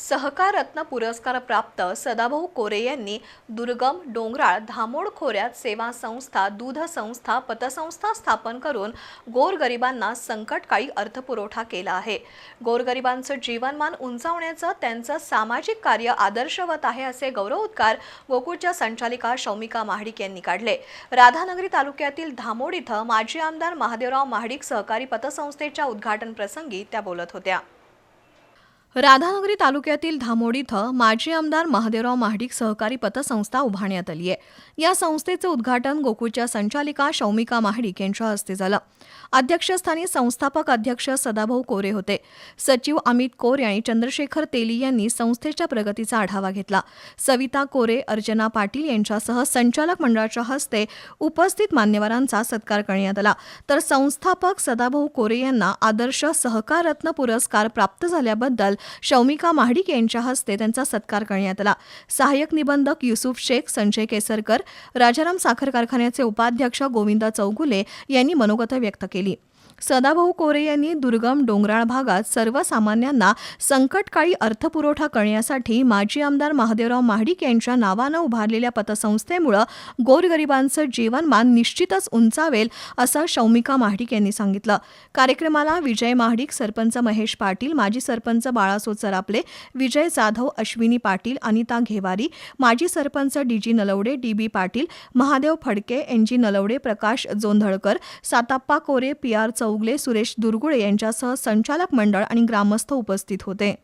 सहकार रत्न पुरस्कार प्राप्त सदाभाऊ कोरे यांनी दुर्गम डोंगराळ धामोड खोऱ्यात सेवा संस्था दूध संस्था पतसंस्था स्थापन करून गोरगरिबांना संकटकाळी अर्थपुरवठा केला आहे. गोरगरिबांचं जीवनमान उंचावण्याचं त्यांचं सामाजिक कार्य आदर्शवत आहे असे गौरवोद्गार गोकुळच्या संचालिका शौमिका महाडिक यांनी काढले. राधानगरी तालुक्यातील धामोड इथं माजी आमदार महादेवराव महाडिक सहकारी पतसंस्थेच्या उद्घाटन प्रसंगी त्या बोलत होत्या. राधानगरी तालुक्यातील धामोड इथं माजी आमदार महादेवराव महाडिक सहकारी पतसंस्था उभारण्यात आली आहे. या संस्थेचं उद्घाटन गोकुळच्या संचालिका शौमिका महाडिक यांच्या हस्ते झालं. अध्यक्षस्थानी संस्थापक अध्यक्ष सदाभाऊ कोरे होते. सचिव अमित कोरे आणि चंद्रशेखर तेली यांनी संस्थेच्या प्रगतीचा आढावा घेतला. सविता कोरे अर्चना पाटील यांच्यासह संचालक मंडळाच्या हस्ते उपस्थित मान्यवरांचा सत्कार करण्यात आला. तर संस्थापक सदाभाऊ कोरे यांना आदर्श सहकार रत्न पुरस्कार प्राप्त झाल्याबद्दल शौमिका महाडिक यांच्या हस्ते त्यांचा सत्कार करण्यात आला. सहाय्यक निबंधक युसुफ शेख संजय केसरकर राजाराम साखर कारखान्याचे उपाध्यक्ष गोविंद चौगुले यांनी मनोगत व्यक्त केली. सदाभाऊ कोरे यांनी दुर्गम डोंगराळ भागात सर्वसामान्यांना संकटकाळी अर्थपुरवठा करण्यासाठी माजी आमदार महादेवराव महाडिक यांच्या नावानं उभारलेल्या पतसंस्थेमुळं गोरगरिबांचं जीवनमान निश्चितच उंचावेल असं शौमिका महाडिक यांनी सांगितलं. कार्यक्रमाला विजय महाडिक सरपंच महेश पाटील माजी सरपंच बाळासो चरापले विजय जाधव अश्विनी पाटील अनिता घेवारी माजी sarpanch D G Nalawade D B Patil Mahadev Phadke N G Nalawade Prakash Jondhalkar Satappa Kore P R चौ चौगले सुरेश दुर्गुळे यांच्यासह संचालक मंडळ आणि ग्रामस्थ उपस्थित होते.